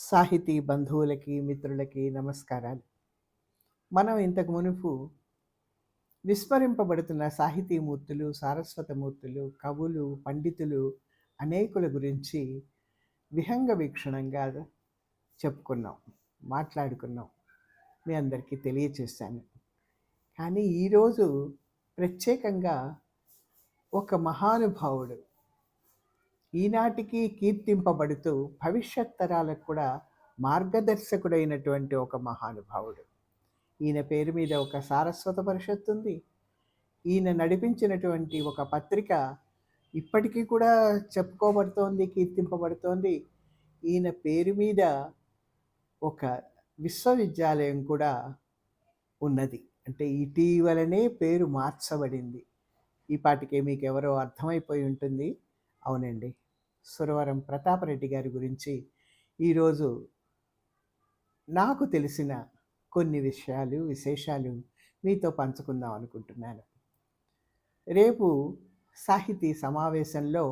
సాహితీ బంధువులకి మిత్రులకి నమస్కారాలు. మనం ఇంతకు మునుపు విస్మరింపబడుతున్న సాహితీమూర్తులు సారస్వతమూర్తులు కవులు పండితులు అనేకుల గురించి విహంగ వీక్షణంగా చెప్పుకున్నాం మాట్లాడుకున్నాం మీ అందరికీ తెలియచేశాను. కానీ ఈరోజు ప్రత్యేకంగా ఒక మహానుభావుడు ఈనాటికి కీర్తింపబడుతూ భవిష్యత్ తరాలకు కూడా మార్గదర్శకుడైనటువంటి ఒక మహానుభావుడు. ఈయన పేరు మీద ఒక సారస్వత పరిషత్ ఉంది. ఈయన నడిపించినటువంటి ఒక పత్రిక ఇప్పటికీ కూడా చెప్పుకోబడుతోంది కీర్తింపబడుతోంది. ఈయన పేరు మీద ఒక విశ్వవిద్యాలయం కూడా ఉన్నది. అంటే ఇటీవలనే పేరు మార్చబడింది. ఈ పాటికే మీకు ఎవరో అర్థమైపోయి ఉంటుంది. అవునండి. సురవరం ప్రతాపరెడ్డి గారి గురించి ఈరోజు నాకు తెలిసిన కొన్ని విషయాలు విశేషాలు మీతో పంచుకుందాం అనుకుంటున్నాను. రేపు సాహితీ సమావేశంలో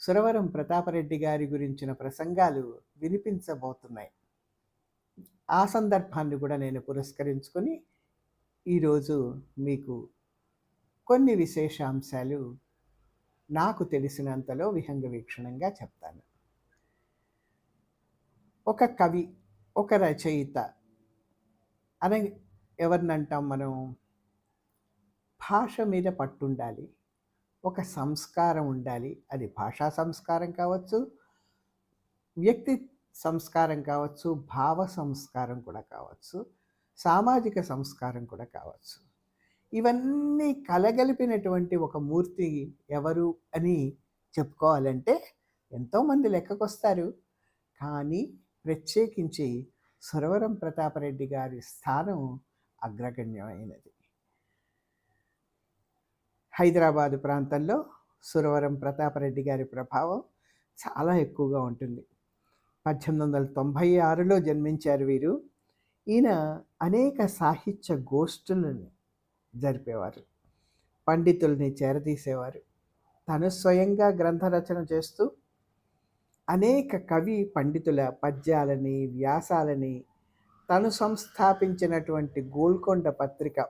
సురవరం ప్రతాపరెడ్డి గారి గురించిన ప్రసంగాలు వినిపించబోతున్నాయి. ఆ సందర్భాన్ని కూడా నేను పురస్కరించుకొని ఈరోజు మీకు కొన్ని విశేషాంశాలు నాకు తెలిసినంతలో విహంగ వీక్షణంగా చెప్తాను. ఒక కవి ఒక రచయిత అనే ఎవరినంటాం మనం? భాష మీద పట్టుండాలి ఒక సంస్కారం ఉండాలి. అది భాషా సంస్కారం కావచ్చు వ్యక్తి సంస్కారం కావచ్చు భావ సంస్కారం కూడా కావచ్చు సామాజిక సంస్కారం కూడా కావచ్చు. ఇవన్నీ కలగలిపినటువంటి ఒక మూర్తి ఎవరు అని చెప్పుకోవాలంటే ఎంతోమంది లెక్కకొస్తారు. కానీ ప్రత్యేకించి సురవరం ప్రతాపరెడ్డి గారి స్థానం అగ్రగణ్యమైనది. హైదరాబాదు ప్రాంతంలో సురవరం ప్రతాపరెడ్డి గారి ప్రభావం చాలా ఎక్కువగా ఉంటుంది. పద్దెనిమిది వందల తొంభై ఆరులో జన్మించారు వీరు. ఈయన అనేక సాహిత్య గోష్ఠులను జరిపేవారు. పండితుల్ని చేరదీసేవారు. తను స్వయంగా గ్రంథ రచన చేస్తూ అనేక కవి పండితుల పద్యాలని వ్యాసాలని తను సంస్థాపించినటువంటి గోల్కొండ పత్రిక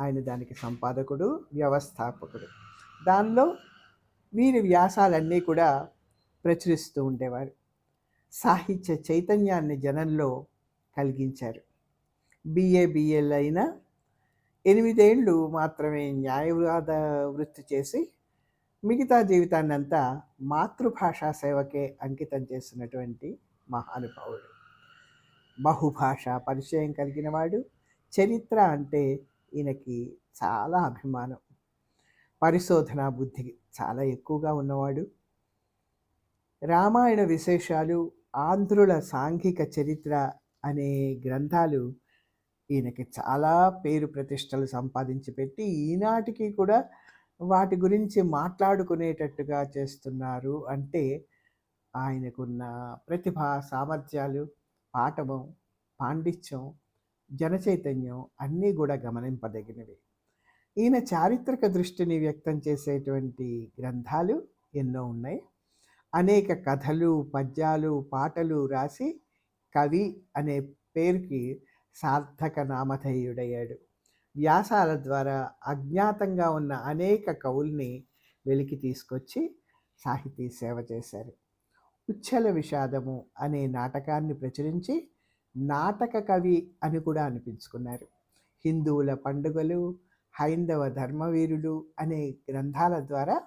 ఆయన దానికి సంపాదకుడు వ్యవస్థాపకుడు. దానిలో వీరి వ్యాసాలన్నీ కూడా ప్రచురిస్తూ ఉండేవారు. సాహిత్య చైతన్యాన్ని జనంలో కలిగించారు. బిఏ బిఎల్ అయినా ఎనిమిదేళ్ళు మాత్రమే న్యాయవాద వృత్తి చేసి మిగతా జీవితాన్ని అంతా మాతృభాషా సేవకే అంకితం చేసినటువంటి మహానుభావుడు. బహుభాష పరిచయం కలిగిన వాడు చరిత్ర అంటే ఈయనకి చాలా అభిమానం. పరిశోధన బుద్ధి చాలా ఎక్కువగా ఉన్నవాడు. రామాయణ విశేషాలు ఆంధ్రుల సాంఘిక చరిత్ర అనే గ్రంథాలు ఈయనకి చాలా పేరు ప్రతిష్టలు సంపాదించి పెట్టి ఈనాటికి కూడా వాటి గురించి మాట్లాడుకునేటట్టుగా చేస్తున్నారు. అంటే ఆయనకున్న ప్రతిభ సామర్థ్యాలు పాఠవం పాండిత్యం జనచైతన్యం అన్నీ కూడా గమనింపదగినవి. ఈయన చారిత్రక దృష్టిని వ్యక్తం చేసేటువంటి గ్రంథాలు ఎన్నో ఉన్నాయి. అనేక కథలు పద్యాలు పాటలు రాసి కవి అనే పేరుకి సార్థక నామధేయుడయ్యాడు వ్యాసాల ద్వారా అజ్ఞాతంగా ఉన్న అనేక కవుల్ని వెలికి తీసుకొచ్చి సాహితీ సేవ చేశారు. ఉచ్చల విషాదము అనే నాటకాన్ని ప్రచురించి నాటక కవి అని కూడా అనిపించుకున్నారు. హిందువుల పండుగలు హైందవ ధర్మవీరులు అనే గ్రంథాల ద్వారా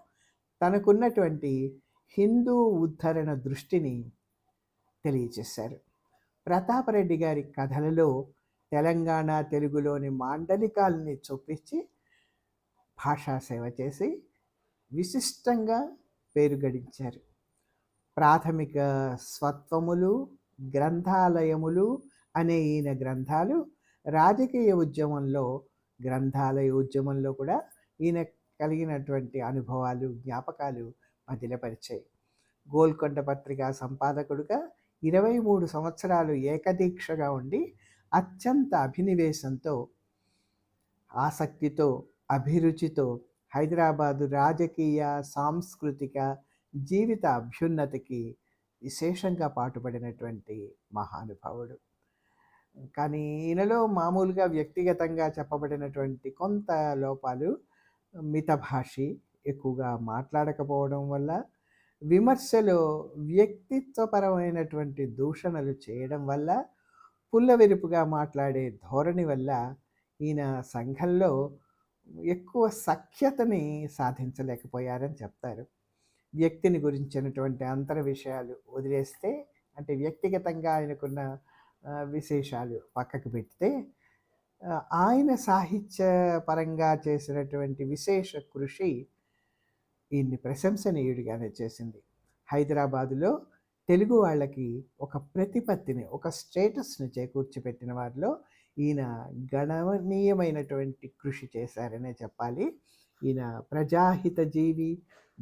తనకున్నటువంటి హిందూ ఉద్ధరణ దృష్టిని తెలియచేశారు ప్రతాపరెడ్డి గారి కథలలో తెలంగాణ తెలుగులోని మాండలికాలని చొప్పించి భాషా సేవ చేసి విశిష్టంగా పేరు గడించారు ప్రాథమిక స్వత్వములు గ్రంథాలయములు అనే ఈయన గ్రంథాలు రాజకీయ ఉద్యమంలో గ్రంథాలయ ఉద్యమంలో కూడా ఈయన కలిగినటువంటి అనుభవాలు జ్ఞాపకాలు పదిలపరిచాయి గోల్కొండ పత్రిక సంపాదకుడుగా ఇరవై మూడు సంవత్సరాలు ఏకదీక్షగా ఉండి అత్యంత అభినివేశంతో ఆసక్తితో అభిరుచితో హైదరాబాదు రాజకీయ సాంస్కృతిక జీవిత అభ్యున్నతికి విశేషంగా పాటుపడినటువంటి మహానుభావుడు. కానీ ఈయనలో మామూలుగా వ్యక్తిగతంగా చెప్పబడినటువంటి కొంత లోపాలు మితభాషి, ఎక్కువగా మాట్లాడకపోవడం వల్ల, విమర్శలు వ్యక్తిత్వపరమైనటువంటి దూషణలు చేయడం వల్ల, పుల్లవిరుపుగా మాట్లాడే ధోరణి వల్ల ఈయన సంఘంలో ఎక్కువ సఖ్యతని సాధించలేకపోయారని చెప్తారు. వ్యక్తిని గురించినటువంటి అంతర విషయాలు వదిలేస్తే అంటే వ్యక్తిగతంగా ఆయనకున్న విశేషాలు పక్కకు పెడితే ఆయన సాహిత్య పరంగా చేసినటువంటి విశేష కృషి ఈయన్ని ప్రశంసనీయుడిగానే చేసింది. హైదరాబాదులో తెలుగు వాళ్ళకి ఒక ప్రతిపత్తిని, ఒక స్టేటస్‌ని చేకూర్చిపెట్టిన వారిలో ఈయన గణనీయమైనటువంటి కృషి చేశారనే చెప్పాలి. ఈయన ప్రజాహిత జీవి,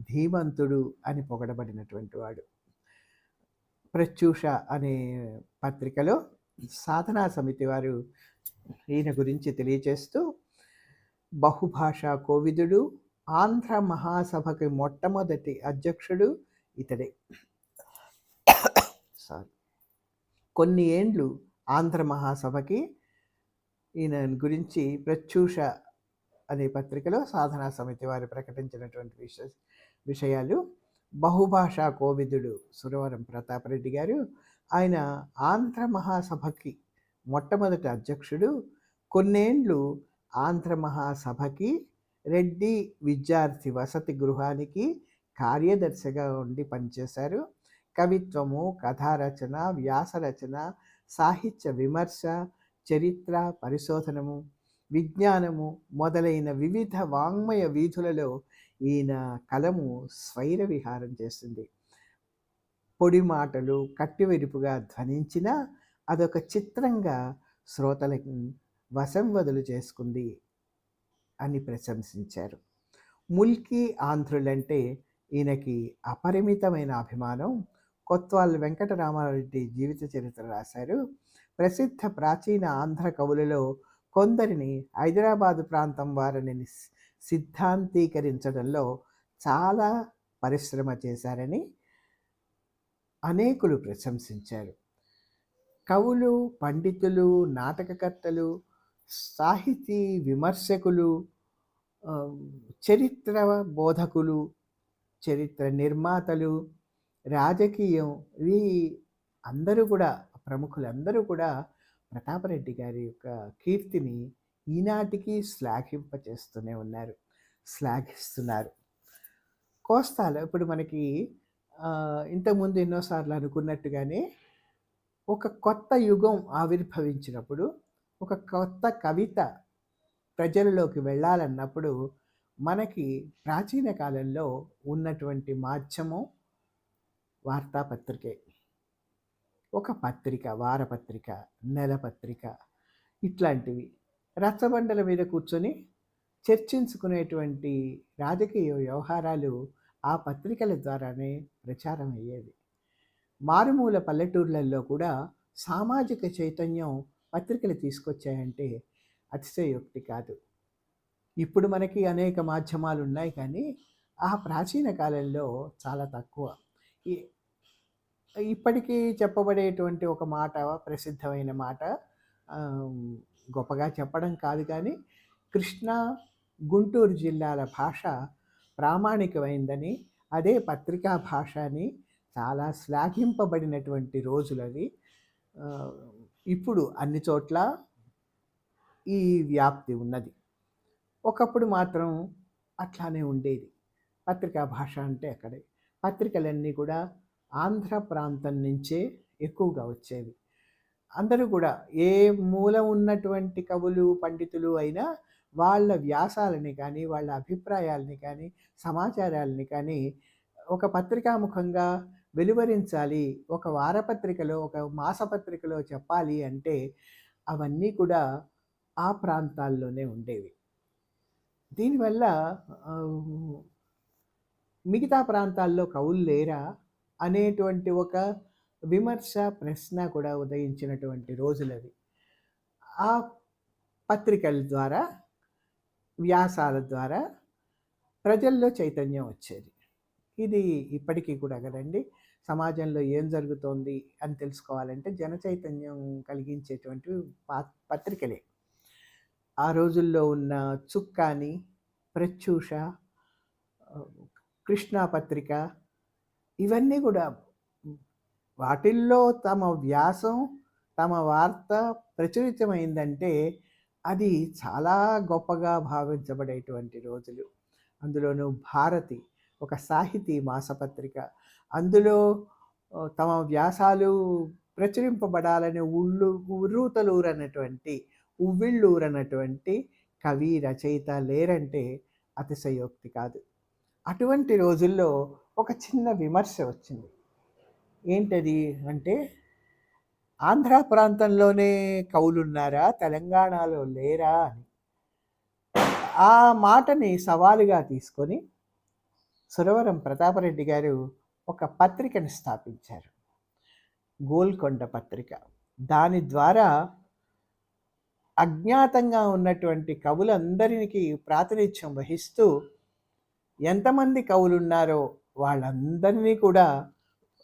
ధీమంతుడు అని పొగడబడినటువంటి వాడు. 'ప్రత్యూష' అనే పత్రికలో సాధనా సమితి వారు ఈయన గురించి తెలియచేస్తూ, బహుభాషా కోవిదుడు, ఆంధ్ర మహాసభకి మొట్టమొదటి అధ్యక్షుడు ఇతడే. సారీ. కొన్ని ఏండ్లు ఆంధ్ర మహాసభకి ఈయన గురించి 'ప్రత్యూష' అనే పత్రికలో సాధనా సమితి వారు ప్రకటించినటువంటి విష విషయాలు బహుభాషా కోవిదుడు సురవరం ప్రతాపరెడ్డి గారు ఆయన ఆంధ్ర మహాసభకి మొట్టమొదటి అధ్యక్షుడు. కొన్నేండ్లు ఆంధ్ర మహాసభకి రెడ్డి విద్యార్థి వసతి గృహానికి కార్యదర్శిగా ఉండి పనిచేశారు. కవిత్వము, కథారచన, వ్యాసరచన, సాహిత్య విమర్శ, చరిత్ర పరిశోధనము, విజ్ఞానము మొదలైన వివిధ వాంగ్మయ వీధులలో ఈయన కలము స్వైర విహారం చేస్తుంది. పొడి మాటలు కట్టివెరుపుగా ధ్వనించినా అదొక చిత్రంగా శ్రోతలను వశం వదులు చేసుకుంది అని ప్రశంసించారు. ముల్కీ ఆంధ్రులంటే ఈయనకి అపరిమితమైన అభిమానం. కొత్వాల్ వెంకటరామారెడ్డి జీవిత చరిత్ర రాశారు. ప్రసిద్ధ ప్రాచీన ఆంధ్ర కవులలో కొందరిని హైదరాబాదు ప్రాంతం వారిని సిద్ధాంతీకరించడంలో చాలా పరిశ్రమ చేశారని అనేకులు ప్రశంసించారు. కవులు, పండితులు, నాటకకర్తలు, సాహితీ విమర్శకులు, చరిత్ర బోధకులు, చరిత్ర నిర్మాతలు, రాజకీయం ఇవి అందరూ కూడా ప్రముఖులందరూ కూడా ప్రతాపరెడ్డి గారి యొక్క కీర్తిని ఈనాటికి శ్లాఘింపచేస్తూనే ఉన్నారు. శ్లాఘిస్తున్నారు. కోస్తాలో ఇప్పుడు మనకి ఇంతకుముందు ఎన్నోసార్లు అనుకున్నట్టుగానే ఒక కొత్త యుగం ఆవిర్భవించినప్పుడు, ఒక కొత్త కవిత ప్రజలలోకి వెళ్ళాలన్నప్పుడు మనకి ప్రాచీన కాలంలో ఉన్నటువంటి మాధ్యమం వార్తాపత్రికే. ఒక పత్రిక, వారపత్రిక, నెలపత్రిక ఇట్లాంటివి. రచ్చబండల మీద కూర్చొని చర్చించుకునేటువంటి రాజకీయ వ్యవహారాలు ఆ పత్రికల ద్వారానే ప్రచారం అయ్యేవి. మారుమూల పల్లెటూర్లలో కూడా సామాజిక చైతన్యం పత్రికలు తీసుకొచ్చాయంటే అతిశయోక్తి కాదు. ఇప్పుడు మనకి అనేక మాధ్యమాలు ఉన్నాయి కానీ, ఆ ప్రాచీన కాలంలో చాలా తక్కువ. ఇప్పటికీ చెప్పబడేటువంటి ఒక మాట ప్రసిద్ధమైన మాట గొప్పగా చెప్పడం కాదు కానీ, కృష్ణా, గుంటూరు జిల్లాల భాష ప్రామాణికమైందని, అదే పత్రికా భాష అని చాలా శ్లాఘింపబడినటువంటి రోజులవి. ఇప్పుడు అన్ని చోట్ల ఈ వ్యాప్తి ఉన్నది. ఒకప్పుడు మాత్రం అట్లానే ఉండేది. పత్రికా భాష అంటే అక్కడే. పత్రికలన్నీ కూడా ఆంధ్ర ప్రాంతం నుంచే ఎక్కువగా వచ్చేవి. అందరూ కూడా ఏ మూల ఉన్నటువంటి కవులు, పండితులు అయినా వాళ్ళ వ్యాసాలని కానీ, వాళ్ళ అభిప్రాయాలని కానీ, సమాచారాల్ని కానీ ఒక పత్రికాముఖంగా వెలువరించాలి. ఒక వారపత్రికలో, ఒక మాసపత్రికలో చెప్పాలి అంటే అవన్నీ కూడా ఆ ప్రాంతాల్లోనే ఉండేవి. దీనివల్ల మిగతా ప్రాంతాల్లో కవులు లేరా? అనేటువంటి ఒక విమర్శ, ప్రశ్న కూడా ఉదయించినటువంటి రోజులవి. ఆ పత్రికల ద్వారా, వ్యాసాల ద్వారా ప్రజల్లో చైతన్యం వచ్చేది. ఇది ఇప్పటికీ కూడా కదండీ! సమాజంలో ఏం జరుగుతోంది అని తెలుసుకోవాలంటే జన చైతన్యం కలిగించేటువంటి పా- పత్రికలే. ఆ రోజుల్లో ఉన్న చుక్కాని ప్రత్యూష కృష్ణా పత్రిక ఇవన్నీ కూడా వాటిల్లో తమ వ్యాసం తమ వార్త ప్రచురితమైందంటే అది చాలా గొప్పగా భావించబడేటువంటి రోజులు. అందులోనూ భారతి ఒక సాహితీ మాసపత్రిక. అందులో తమ వ్యాసాలు ప్రచురింపబడాలనే ఉళ్ళు ఉర్రూతలూరనటువంటి ఉవ్విళ్ళూరనటువంటి కవి రచయిత లేరంటే అతిశయోక్తి కాదు. అటువంటి రోజుల్లో ఒక చిన్న విమర్శ వచ్చింది. ఏంటది అంటే ఆంధ్ర ప్రాంతంలోనే కవులున్నారా తెలంగాణలో లేరా అని. ఆ మాటని సవాలుగా తీసుకొని సురవరం ప్రతాపరెడ్డి గారు ఒక పత్రికను స్థాపించారు. గోల్కొండ పత్రిక. దాని ద్వారా అజ్ఞాతంగా ఉన్నటువంటి కవులందరికీ ప్రాతినిధ్యం వహిస్తూ ఎంతమంది కవులు ఉన్నారో వాళ్ళందరినీ కూడా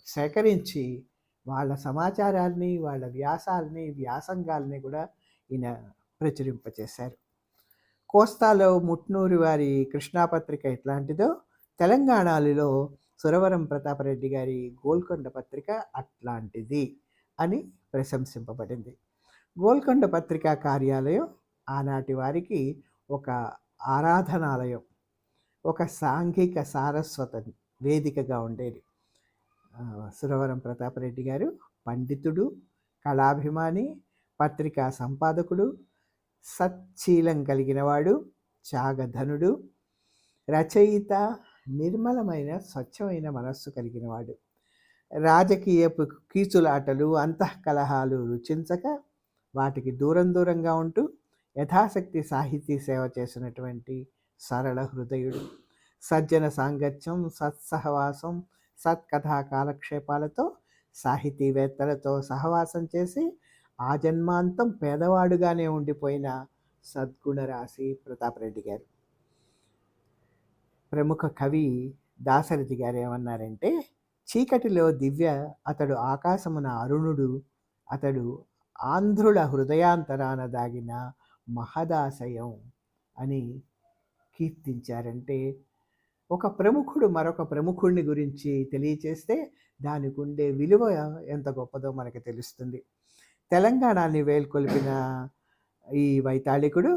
సేకరించి వాళ్ళ సమాచారాన్ని వాళ్ళ వ్యాసాలని వ్యాసంగాల్ని కూడా ఈయన ప్రచురింపచేశారు. కోస్తాలో ముట్నూరి వారి కృష్ణాపత్రిక ఎట్లాంటిదో తెలంగాణలో సురవరం ప్రతాపరెడ్డి గారి గోల్కొండ పత్రిక అట్లాంటిది అని ప్రశంసింపబడింది. గోల్కొండ పత్రికా కార్యాలయం ఆనాటి వారికి ఒక ఆరాధనాలయం ఒక సాంఘిక సారస్వత వేదికగా ఉండేది. సురవరం ప్రతాపరెడ్డి గారు పండితుడు కళాభిమాని పత్రికా సంపాదకుడు సచ్చీలం కలిగినవాడు త్యాగధనుడు రచయిత నిర్మలమైన స్వచ్ఛమైన మనస్సు కలిగినవాడు రాజకీయపు కీచులాటలు అంతఃకలహాలు రుచించక వాటికి దూరం దూరంగా ఉంటూ యథాశక్తి సాహితీ సేవ చేసినటువంటి సరళ హృదయుడు. సజ్జన సాంగత్యం సత్సహవాసం సత్కథా కాలక్షేపాలతో సాహితీవేత్తలతో సహవాసం చేసి ఆ జన్మాంతం పేదవాడుగానే ఉండిపోయిన సద్గుణరాశి ప్రతాపరెడ్డి గారు. ప్రముఖ కవి దాశరథి గారు ఏమన్నారంటే చీకటిలో దివ్య అతడు ఆకాశమున అరుణుడు అతడు ఆంధ్రుల హృదయాంతరాన దాగిన మహదాశయం అని కీర్తించారంటే ఒక ప్రముఖుడు మరొక ప్రముఖుడిని గురించి తెలియచేస్తే దానికి ఉండే విలువ ఎంత గొప్పదో మనకు తెలుస్తుంది. తెలంగాణని వేల్కొల్పిన ఈ వైతాళికుడు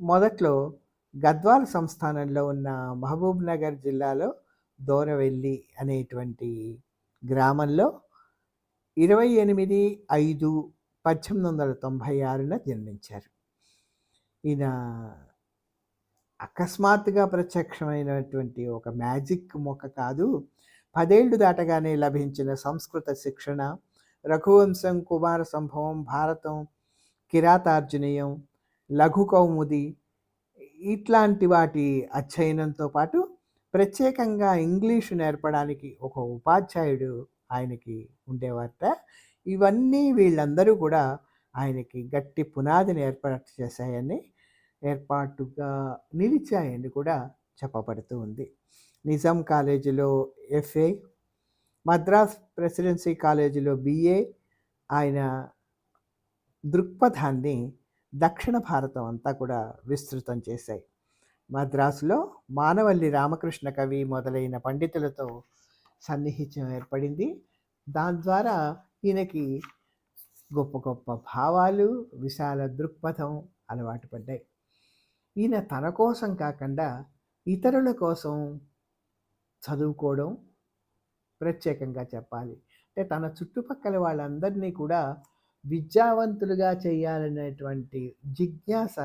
మొదట్లో గద్వాల్ సంస్థానంలో ఉన్న మహబూబ్ నగర్ జిల్లాలో దోరవెల్లి అనేటువంటి గ్రామంలో ఇరవై ఎనిమిది ఐదు పద్దెనిమిది వందల తొంభై ఆరున జన్మించారు. ఈయన అకస్మాత్తుగా ప్రత్యక్షమైనటువంటి ఒక మ్యాజిక్ మొక్క కాదు పదేళ్ళు దాటగానే లభించిన సంస్కృత శిక్షణ రఘువంశం కుమార సంభవం భారతం కిరాతార్జునీయం లఘు కౌముది ఇట్లాంటి వాటి అధ్యయనంతో పాటు ప్రత్యేకంగా ఇంగ్లీషు నేర్పడానికి ఒక ఉపాధ్యాయుడు ఆయనకి ఉండేవారట. ఇవన్నీ వీళ్ళందరూ కూడా ఆయనకి గట్టి పునాదిని ఏర్పాటు చేశాయని ఏర్పాటుగా నిలిచాయని కూడా చెప్పబడుతూ ఉంది. నిజాం కాలేజీలో ఎఫ్ఏ మద్రాస్ ప్రెసిడెన్సీ కాలేజీలో బిఏ ఆయన దృక్పథాన్ని దక్షిణ భారతం అంతా కూడా విస్తృతం చేశాయి. మద్రాసులో మానవల్లి రామకృష్ణ కవి మొదలైన పండితులతో సన్నిహిత్యం ఏర్పడింది. దాని ద్వారా ఈయనకి గొప్ప గొప్ప భావాలు విశాల దృక్పథం అలవాటు పడ్డాయి. ఈయన తన కోసం కాకుండా ఇతరుల కోసం చదువుకోవడం ప్రత్యేకంగా చెప్పాలి. అంటే తన చుట్టుపక్కల వాళ్ళందరినీ కూడా విద్యావంతులుగా చేయాలనేటువంటి జిజ్ఞాస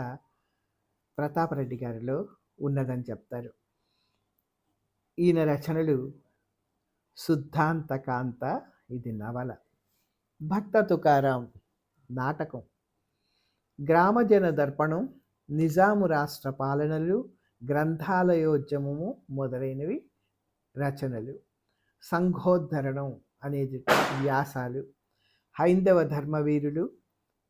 ప్రతాపరెడ్డి గారిలో ఉన్నదని చెప్తారు. ఈయన రచనలు శుద్ధాంతకాంత ఇది నవల. భక్త తుకారాం నాటకం. గ్రామజన దర్పణం నిజాము రాష్ట్ర పాలనలు గ్రంథాలయోద్యమము మొదలైనవి రచనలు. సంఘోద్ధరణం అనేది వ్యాసాలు. హైందవ ధర్మవీరులు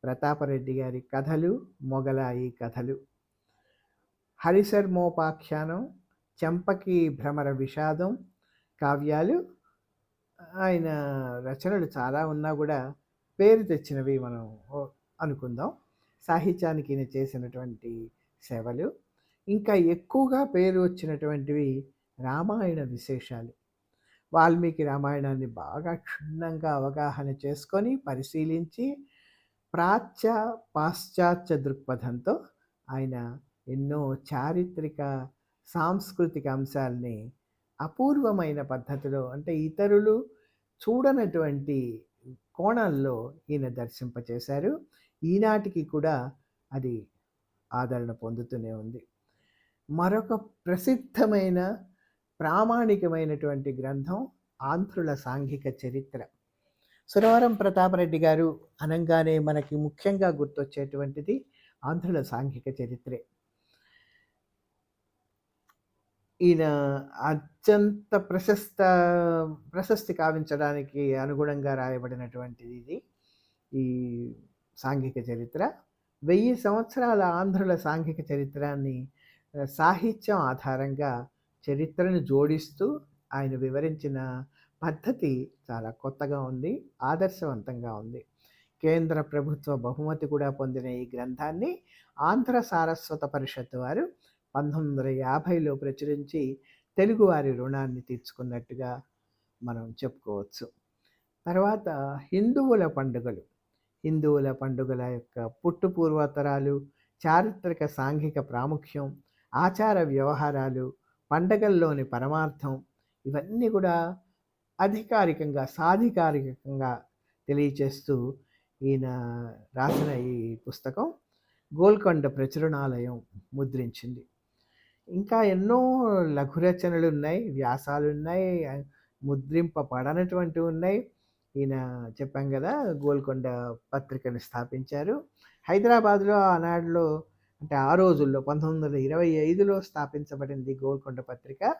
ప్రతాపరెడ్డి గారి కథలు మొగలాయి కథలు. హరిశర్మోపాఖ్యానం చెంపకి భ్రమర విషాదం కావ్యాలు ఆయన రచనలు చాలా ఉన్నా కూడా పేరు తెచ్చినవి మనం అనుకుందాం. సాహిత్యానికి ఈయన చేసినటువంటి సేవలు. ఇంకా ఎక్కువగా పేరు వచ్చినటువంటివి రామాయణ విశేషాలు. వాల్మీకి రామాయణాన్ని బాగా క్షుణ్ణంగా అవగాహన చేసుకొని పరిశీలించి ప్రాచ్య పాశ్చాత్య దృక్పథంతో ఆయన ఎన్నో చారిత్రక సాంస్కృతిక అంశాల్ని అపూర్వమైన పద్ధతిలో అంటే ఇతరులు చూడనటువంటి కోణాల్లో ఈయన దర్శింపచేశారు. ఈనాటికి కూడా అది ఆదరణ పొందుతూనే ఉంది. మరొక ప్రసిద్ధమైన ప్రామాణికమైనటువంటి గ్రంథం ఆంధ్రుల సాంఘిక చరిత్ర. సురవరం ప్రతాపరెడ్డి గారు అనంగానే మనకి ముఖ్యంగా గుర్తొచ్చేటువంటిది ఆంధ్రుల సాంఘిక చరిత్రే. ఈయన అత్యంత ప్రశస్త ప్రశస్తి కావించడానికి అనుగుణంగా రాయబడినటువంటిది ఇది ఈ సాంఘిక చరిత్ర. వెయ్యి సంవత్సరాల ఆంధ్రుల సాంఘిక చరిత్రాన్ని సాహిత్యం ఆధారంగా చరిత్రను జోడిస్తూ ఆయన వివరించిన పద్ధతి చాలా కొత్తగా ఉంది ఆదర్శవంతంగా ఉంది. కేంద్ర ప్రభుత్వ బహుమతి కూడా పొందిన ఈ గ్రంథాన్ని ఆంధ్ర సారస్వత పరిషత్ వారు పంతొమ్మిది వందల యాభైలో ప్రచురించి తెలుగువారి రుణాన్ని తీర్చుకున్నట్టుగా మనం చెప్పుకోవచ్చు. తర్వాత హిందువుల పండుగలు. హిందువుల పండుగల యొక్క పుట్టు పూర్వోత్తరాలు చారిత్రక సాంఘిక ప్రాముఖ్యం ఆచార వ్యవహారాలు పండగల్లోని పరమార్థం ఇవన్నీ కూడా అధికారికంగా సాధికారికంగా తెలియచేస్తూ ఈయన రాసిన ఈ పుస్తకం గోల్కొండ ప్రచురణాలయం ముద్రించింది. ఇంకా ఎన్నో లఘు రచనలు ఉన్నాయి వ్యాసాలు ఉన్నాయి ముద్రింపబడనటువంటివి ఉన్నాయి. ఈయన చెప్పాం కదా గోల్కొండ పత్రికను స్థాపించారు. హైదరాబాద్లో ఆనాడులో అంటే ఆ రోజుల్లో పంతొమ్మిది వందల ఇరవై ఐదులో స్థాపించబడింది గోల్కొండ పత్రిక.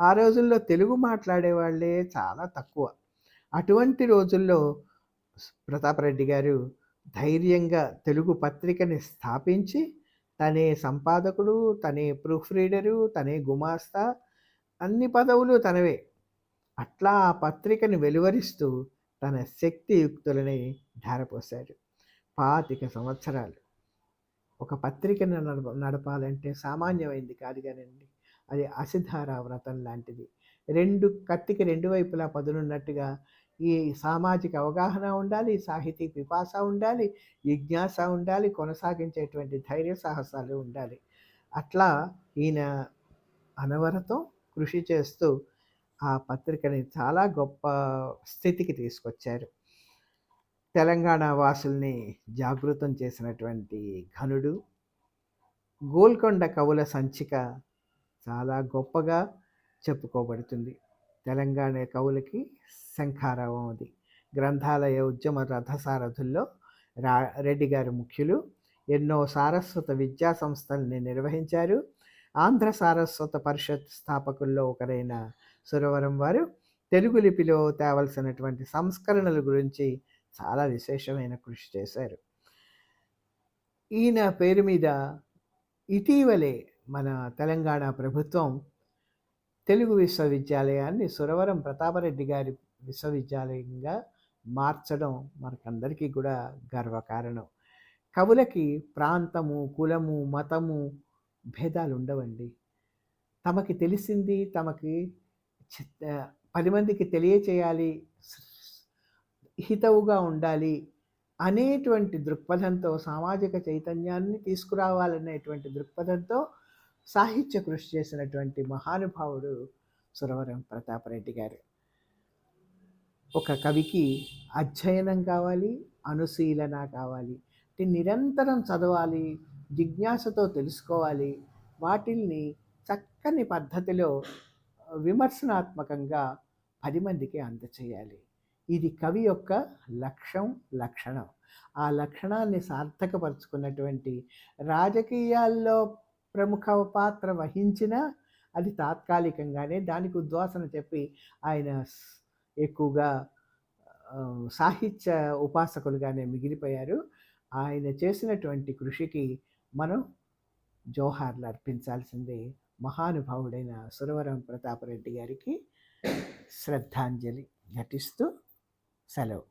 ఆ రోజుల్లో తెలుగు మాట్లాడే వాళ్ళే చాలా తక్కువ. అటువంటి రోజుల్లో ప్రతాపరెడ్డి గారు ధైర్యంగా తెలుగు పత్రికని స్థాపించి తనే సంపాదకుడు తనే ప్రూఫ్ రీడరు తనే గుమాస్తా అన్ని పదవులు తనవే. అట్లా ఆ పత్రికని వెలువరిస్తూ తన శక్తియుక్తులని ధారపోశాడు పాతిక సంవత్సరాలు. ఒక పత్రికను నడప నడపాలంటే సామాన్యమైంది కాదు కానండి. అది అసిధార వ్రతం లాంటిది. రెండు కత్తికి రెండు వైపులా పదులున్నట్టుగా ఈ సామాజిక అవగాహన ఉండాలి సాహితీ పిపాస ఉండాలి జిజ్ఞాస ఉండాలి కొనసాగించేటువంటి ధైర్య సాహసాలు ఉండాలి. అట్లా ఈయన అనవరతం కృషి చేస్తూ ఆ పత్రికని చాలా గొప్ప స్థితికి తీసుకొచ్చారు. తెలంగాణ వాసుల్ని జాగృతం చేసినటువంటి ఘనుడు. గోల్కొండ కవుల సంచిక చాలా గొప్పగా చెప్పుకోబడుతుంది. తెలంగాణ కవులకి శంఖారావం అది. గ్రంథాలయ ఉద్యమ రథసారథుల్లో రా రెడ్డి గారు ముఖ్యులు. ఎన్నో సారస్వత విద్యా సంస్థల్ని నిర్వహించారు. ఆంధ్ర సారస్వత పరిషత్ స్థాపకుల్లో ఒకరైన సురవరం వారు. తెలుగు లిపిలో తేవలసినటువంటి సంస్కరణల గురించి చాలా విశేషమైన కృషి చేశారు. ఈయన పేరు మీద ఇటీవలే మన తెలంగాణ ప్రభుత్వం తెలుగు విశ్వవిద్యాలయాన్ని సురవరం ప్రతాపరెడ్డి గారి విశ్వవిద్యాలయంగా మార్చడం మనకందరికీ కూడా గర్వకారణం. కవులకి ప్రాంతము కులము మతము భేదాలు ఉండవండి తమకి తెలిసింది తమకి పది మందికి తెలియచేయాలి హితవుగా ఉండాలి అనేటువంటి దృక్పథంతో సామాజిక చైతన్యాన్ని తీసుకురావాలనేటువంటి దృక్పథంతో సాహిత్య కృషి చేసినటువంటి మహానుభావుడు సురవరం ప్రతాపరెడ్డి గారు. ఒక కవికి అధ్యయనం కావాలి అనుశీలన కావాలి అంటే నిరంతరం చదవాలి జిజ్ఞాసతో తెలుసుకోవాలి వాటిల్ని చక్కని పద్ధతిలో విమర్శనాత్మకంగా పది మందికి అందచేయాలి. ఇది కవి యొక్క లక్ష్యం లక్షణం. ఆ లక్షణాన్ని సార్థకపరుచుకున్నటువంటి రాజకీయాల్లో ప్రముఖ పాత్ర వహించిన అది తాత్కాలికంగానే దానికి ఉద్వాసన చెప్పి ఆయన ఎక్కువగా సాహిత్య ఉపాసకులుగానే మిగిలిపోయారు. ఆయన చేసినటువంటి కృషికి మనం జోహార్లు అర్పించాల్సిందే. మహానుభావుడైన సురవరం ప్రతాపరెడ్డి గారికి శ్రద్ధాంజలి ఘటిస్తూ సెలవు